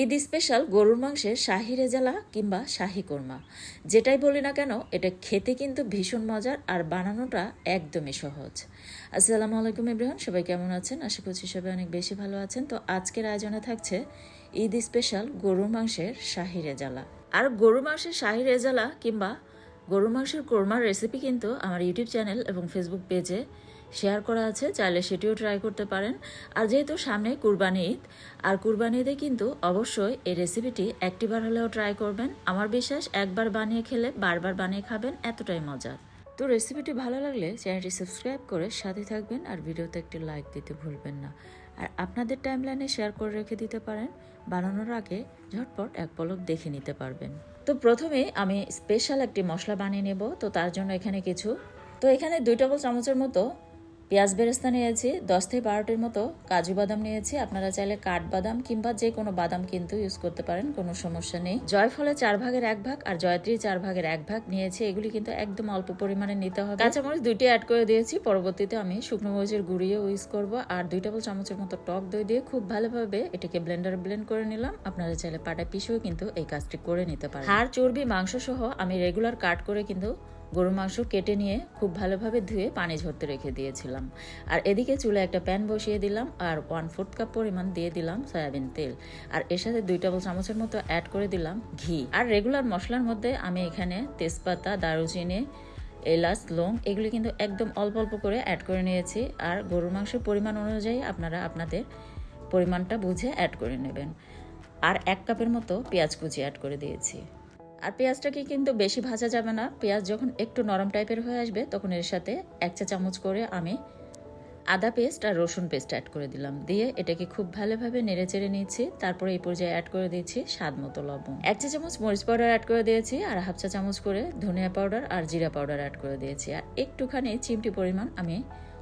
Eid special গরুর মাংসের শাহি রেজালা কিংবা শাহি কোরমা। যেটাই বলি না কেন, এটা খেতে কিন্তু ভীষণ মজার আর বানানোটা একদমই সহজ। আসসালামু আলাইকুম ইব্রাহিম সবাই কেমন আছেন? আশা করছি সবাই অনেক বেশি ভালো আছেন। তো আজকের আয়োজনে থাকছে ঈদ স্পেশাল গরুর মাংসের শাহি রেজালা। আর গরুর মাংসের শাহি রেজালা কিংবা গরুর মাংসের কোরমার রেসিপি কিন্তু আমার ইউটিউব চ্যানেল এবং ফেসবুক পেজে শেয়ার করা আছে, চাইলে সেটিও ট্রাই করতে পারেন। আর যেহেতু সামনে কুরবানি ঈদ, আর কুরবানি ঈদে কিন্তু অবশ্যই এই রেসিপিটি একটিবার হলেও ট্রাই করবেন। আমার বিশ্বাস, একবার বানিয়ে খেলে, বারবার বানিয়ে খাবেন, এতটাই মজার। তো রেসিপিটি ভালো লাগলে চ্যানেলটি সাবস্ক্রাইব করে সাথে থাকবেন, আর ভিডিওতে একটি লাইক দিতে ভুলবেন না। আর আপনাদের টাইমলাইনে শেয়ার করে রেখে দিতে পারেন, বানানোর আগে ঝটপট এক পলক দেখে নিতে পারবেন। তো প্রথমে আমি স্পেশাল একটি মশলা বানিয়ে নেব, তো তার জন্য এখানে কিছু, তো এখানে দুই টেবিল চামচের মতো পেঁয়াজ বেরেস্তা নিয়েছি, দশ থেকে বারোটির মতো কাজু বাদাম নিয়েছি। আপনারা চাইলে কাঠবাদাম কিংবা যে কোনো বাদাম কিন্তু ইউজ করতে পারেন, কোনো সমস্যা নেই। জয়ফলে চার ভাগের এক ভাগ আর জয়ত্রী চার ভাগের এক ভাগ নিয়েছি। এগুলি কিন্তু একদম অল্প পরিমাণে নিতে হবে। কাঁচামরিচ দুইটি অ্যাড করে দিয়েছি। পরবর্তীতে আমি শুকনো মরিচের গুঁড়িও ইউজ করব আর দুই টেবিল চামচের মতো টক দই দিয়ে খুব ভালোভাবে এটাকে ব্লেন্ডারে ব্লেন্ড করে নিলাম। আপনারা চাইলে পাটা পিসেও কিন্তু এই কাজটি করে নিতে পারেন। হাড়, চর্বি মাংস সহ আমি রেগুলার কাট করে কিন্তু গরুর মাংস কেটে নিয়ে খুব ভালোভাবে ধুয়ে পানি ঝরতে রেখে দিয়েছিলাম। আর এদিকে চুলে একটা প্যান বসিয়ে দিলাম আর ওয়ান ফোর্থ কাপ পরিমাণ দিয়ে দিলাম সয়াবিন তেল। আর এর সাথে দুই টেবিল চামচের মতো অ্যাড করে দিলাম ঘি। আর রেগুলার মশলার মধ্যে আমি এখানে তেজপাতা, দারুচিনি, এলাচ, লং এগুলি কিন্তু একদম অল্প অল্প করে অ্যাড করে নিয়েছি। আর গরুর মাংসের পরিমাণ অনুযায়ী আপনারা আপনাদের পরিমাণটা বুঝে অ্যাড করে নেবেন। আর এক কাপের মতো পেঁয়াজ কুচি অ্যাড করে দিয়েছি। আর পেঁয়াজটাকে কিন্তু বেশি ভাজা যাবে না। পেঁয়াজ যখন একটু নরম টাইপের হয়ে আসবে, তখন এর সাথে এক চা চামচ করে আমি আদা পেস্ট আর রসুন পেস্ট অ্যাড করে দিলাম। দিয়ে এটাকে খুব ভালোভাবে নেড়ে চেড়ে নিচ্ছি তারপরে এই পর্যায়ে অ্যাড করে দিচ্ছি স্বাদ মতো লবণ। এক চা চামচ মরিচ পাউডার অ্যাড করে দিয়েছি আর হাফ চা চামচ করে ধনিয়া পাউডার আর জিরা পাউডার অ্যাড করে দিয়েছি। আর একটুখানি চিমটি পরিমাণ আমি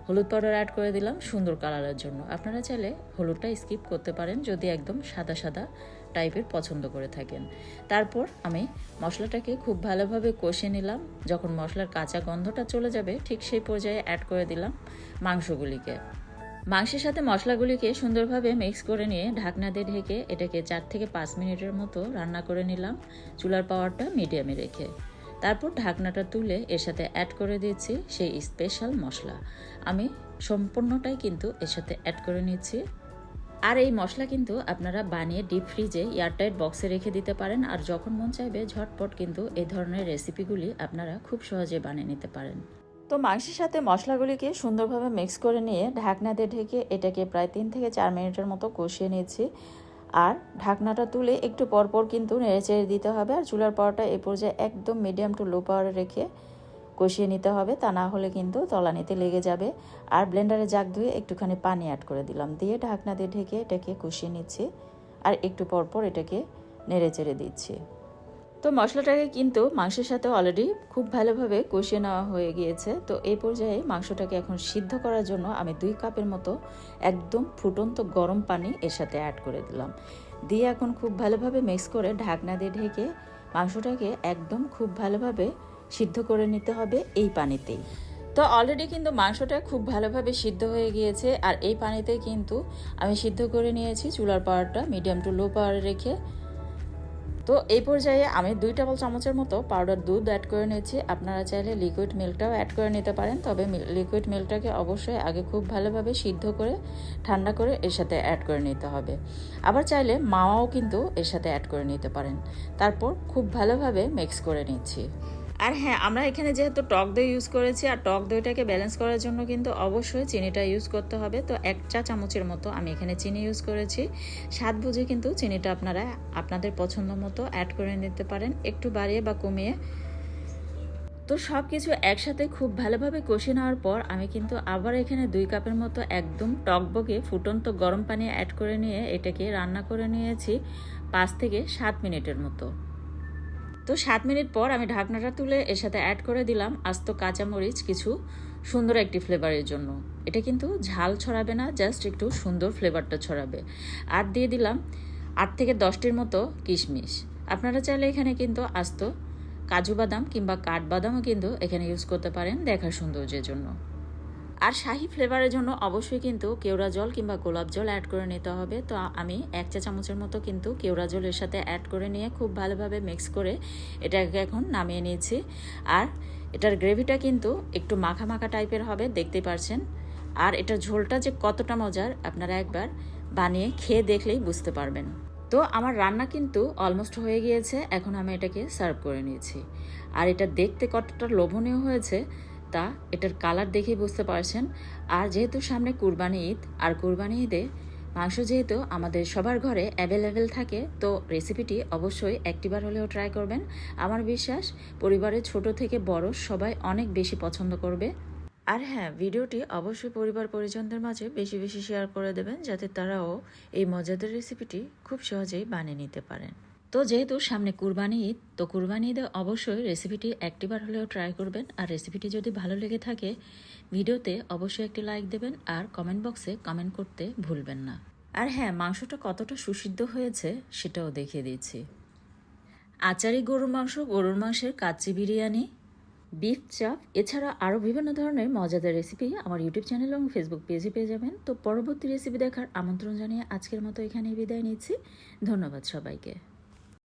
হলুদ পাউডার অ্যাড করে দিলাম সুন্দর কালারের জন্য। আপনারা চাইলে হলুদটা স্কিপ করতে পারেন যদি একদম সাদা সাদা টাইপের পছন্দ করে থাকেন। তারপর আমি মশলাটাকে খুব ভালোভাবে কষে নিলাম। যখন মশলার কাঁচা গন্ধটা চলে যাবে, ঠিক সেই পর্যায়ে অ্যাড করে দিলাম মাংসগুলিকে। মাংসের সাথে মশলাগুলিকে সুন্দরভাবে মিক্স করে নিয়ে ঢাকনা দিয়ে ঢেকে এটাকে চার থেকে পাঁচ মিনিটের মতো রান্না করে নিলাম চুলার পাওয়ারটা মিডিয়ামে রেখে। তারপর ঢাকনাটা তুলে এর সাথে অ্যাড করে দিচ্ছি সেই স্পেশাল মশলা। আমি সম্পূর্ণটাই কিন্তু এর সাথে অ্যাড করে নিচ্ছি আর এই মশলা কিন্তু আপনারা বানিয়ে ডিপ ফ্রিজে এয়ারটাইট বক্সে রেখে দিতে পারেন, আর যখন মন চাইবে ঝটপট কিন্তু এই ধরনের রেসিপিগুলি আপনারা খুব সহজে বানিয়ে নিতে পারেন। তো মাংসের সাথে মশলাগুলিকে সুন্দরভাবে মিক্স করে নিয়ে ঢাকনা দিয়ে ঢেকে এটাকে প্রায় তিন থেকে চার মিনিটের মতো কষিয়ে নিয়েছি আর ঢাকনাটা তুলে একটু পরপর কিন্তু নেড়েচেড়ে দিতে হবে, আর চুলার পাওয়াটা এ পর্যায়ে একদম মিডিয়াম টু লো পাওয়ারে রেখে কষিয়ে নিতে হবে, তা না হলে কিন্তু তলানিতে লেগে যাবে। আর ব্লেন্ডারে জাগ ধুয়ে একটুখানি পানি অ্যাড করে দিলাম। দিয়ে ঢাকনা দিয়ে ঢেকে এটাকে কষিয়ে নিচ্ছি। আর একটু পরপর এটাকে নেড়ে চেড়ে দিচ্ছি। তো মশলাটাকে কিন্তু মাংসের সাথে অলরেডি খুব ভালোভাবে কষিয়ে নেওয়া হয়ে গিয়েছে। তো এই পর্যায়ে মাংসটাকে এখন সিদ্ধ করার জন্য আমি দুই কাপের মতো একদম ফুটন্ত গরম পানি এর সাথে অ্যাড করে দিলাম। দিয়ে এখন খুব ভালোভাবে মিক্স করে ঢাকনা দিয়ে ঢেকে মাংসটাকে একদম খুব ভালোভাবে সিদ্ধ করে নিতে হবে এই পানিতেই। তো অলরেডি কিন্তু মাংসটা খুব ভালোভাবে সিদ্ধ হয়ে গিয়েছে আর এই পানিতে কিন্তু আমি সিদ্ধ করে নিয়েছি চুলার পাওয়ারটা মিডিয়াম টু লো পাওয়ারে রেখে। তো এই পর্যায়ে আমি দুই টেবিল চামচের মতো পাউডার দুধ অ্যাড করে নিয়েছি। আপনারা চাইলে লিকুইড মিল্কটাও অ্যাড করে নিতে পারেন, তবে লিকুইড মিল্কটাকে অবশ্যই আগে খুব ভালোভাবে সিদ্ধ করে, ঠান্ডা করে এর সাথে অ্যাড করে নিতে হবে। আবার চাইলে মাওয়াও কিন্তু এর সাথে অ্যাড করে নিতে পারেন। তারপর খুব ভালোভাবে মিক্স করে নিচ্ছি। আর হ্যাঁ আমরা এখানে যেহেতু টক দই ইউজ করেছি, আর টক দইটাকে ব্যালেন্স করার জন্য কিন্তু অবশ্যই চিনিটা ইউজ করতে হবে। তো এক চা চামচের মতো আমি এখানে চিনি ইউজ করেছি। স্বাদ বুঝে কিন্তু চিনিটা আপনারা আপনাদের পছন্দ মতো অ্যাড করে নিতে পারেন, একটু বাড়িয়ে বা কমিয়ে। তো সব কিছু একসাথে খুব ভালোভাবে কষিয়ে নেওয়ার পর আমি কিন্তু আবার এখানে দুই কাপের মতো একদম টকবগে ফুটন্ত গরম পানি অ্যাড করে নিয়ে এটাকে রান্না করে নিয়েছি পাঁচ থেকে সাত মিনিটের মতো। তো সাত মিনিট পর আমি ঢাকনাটা তুলে এর সাথে অ্যাড করে দিলাম আস্ত কাঁচামরিচ কিছু সুন্দর একটি ফ্লেভারের জন্য। এটা কিন্তু ঝাল ছড়াবে না জাস্ট একটু সুন্দর ফ্লেভারটা ছড়াবে। আর দিয়ে দিলাম আট থেকে দশটির মতো কিশমিশ। আপনারা চাইলে এখানে কিন্তু আস্ত কাজু বাদাম কিংবা কাঠবাদামও কিন্তু এখানে ইউজ করতে পারেন দেখার সৌন্দর্যের জন্য। আর শাহি ফ্লেভারের জন্য অবশ্যই কিন্তু কেওড়া জল কিংবা গোলাপ জল অ্যাড করে নিতে হবে। তো আমি এক চা চামচের মতো কিন্তু কেওড়া জল এর সাথে অ্যাড করে নিয়ে খুব ভালোভাবে মিক্স করে এটাকে এখন নামিয়ে নিয়েছি। আর এটার গ্রেভিটা কিন্তু একটু মাখা মাখা টাইপের হবে, দেখতে পারছেন? আর এটার ঝোলটা যে কতটা মজার, আপনারা একবার বানিয়ে খেয়ে দেখলেই বুঝতে পারবেন। তো আমার রান্না কিন্তু অলমোস্ট হয়ে গিয়েছে, এখন আমি এটাকে সার্ভ করে নিয়েছি। আর এটা দেখতে কতটা লোভনীয় হয়েছে তা এটার কালার দেখেই বুঝতে পারছেন। আর যেহেতু সামনে কুরবানি ঈদ, আর কুরবানি ঈদে মাংস যেহেতু আমাদের সবার ঘরে অ্যাভেলেবেল থাকে, তো রেসিপিটি অবশ্যই একটিবার হলেও ট্রাই করবেন। আমার বিশ্বাস, পরিবারের ছোট থেকে বড় সবাই অনেক বেশি পছন্দ করবে। আর হ্যাঁ ভিডিওটি অবশ্যই পরিবার পরিজনদের মাঝে বেশি বেশি শেয়ার করে দেবেন, যাতে তারাও এই মজাদার রেসিপিটি খুব সহজেই বানিয়ে নিতে পারেন। তো যেহেতু সামনে কুরবানি ঈদ, তো কুরবানি ঈদে অবশ্যই রেসিপিটি একটিবার হলেও ট্রাই করবেন। আর রেসিপিটি যদি ভালো লেগে থাকে ভিডিওতে অবশ্যই একটি লাইক দেবেন আর কমেন্ট বক্সে কমেন্ট করতে ভুলবেন না। আর হ্যাঁ মাংসটা কতটা সুসিদ্ধ হয়েছে সেটাও দেখিয়ে দিচ্ছি। আচারি গরুর মাংস, গরুর মাংসের কাচ্চি বিরিয়ানি বিফ চাপ এছাড়া আরও বিভিন্ন ধরনের মজাদার রেসিপি আমার ইউটিউব চ্যানেল এবং ফেসবুক পেজে পেয়ে যাবেন। তো পরবর্তী রেসিপি দেখার আমন্ত্রণ জানিয়ে আজকের মতো এখানেই বিদায় নিচ্ছি। ধন্যবাদ সবাইকে।